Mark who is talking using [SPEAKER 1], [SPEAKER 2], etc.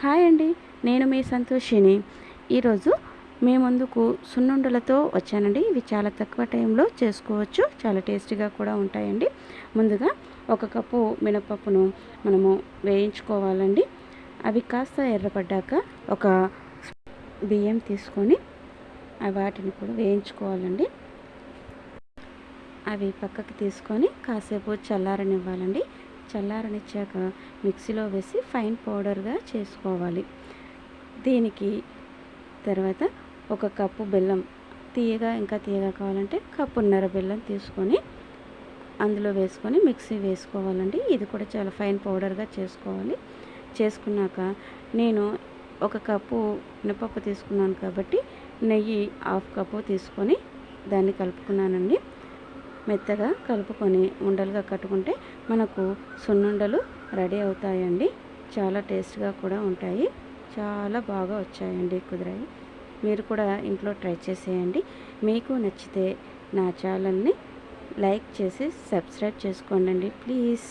[SPEAKER 1] Hi అండి. నేను మీ సంతోషిని. ఈరోజు మీ ముందుకు సున్నుండలతో వచ్చానండి. ఇవి చాలా తక్కువ టైంలో చేసుకోవచ్చు. చాలా టేస్టీగా కూడా ఉంటాయండి. ముందుగా ఒక కప్పు మినపప్పును మనము వేయించుకోవాలండి. అవి కాస్త ఎర్రపడ్డాక ఒక బియ్యం తీసుకొని వాటిని కూడా వేయించుకోవాలండి. అవి పక్కకి తీసుకొని కాసేపు చల్లారనివ్వాలండి. చల్లారనిచ్చాక మిక్సీలో వేసి ఫైన్ పౌడర్గా చేసుకోవాలి. దీనికి తర్వాత ఒక కప్పు బెల్లం తీయగా ఇంకా తీయగా కావాలంటే కప్పున్నర బెల్లం తీసుకొని అందులో వేసుకొని మిక్సీ వేసుకోవాలండి. ఇది కూడా చాలా ఫైన్ పౌడర్గా చేసుకోవాలి. చేసుకున్నాక నేను ఒక కప్పు మినపప్పు తీసుకున్నాను కాబట్టి నెయ్యి హాఫ్ కప్పు తీసుకొని దాన్ని కలుపుకున్నానండి. మెత్తగా కలుపుకొని ఉండలుగా కట్టుకుంటే మనకు సున్నుండలు రెడీ అవుతాయండి. చాలా టేస్ట్గా కూడా ఉంటాయి. చాలా బాగా వచ్చాయండి కుదిరాయి. మీరు కూడా ఇంట్లో ట్రై చేసేయండి. మీకు నచ్చితే నా ఛానల్ని లైక్ చేసి సబ్స్క్రైబ్ చేసుకోండి ప్లీజ్.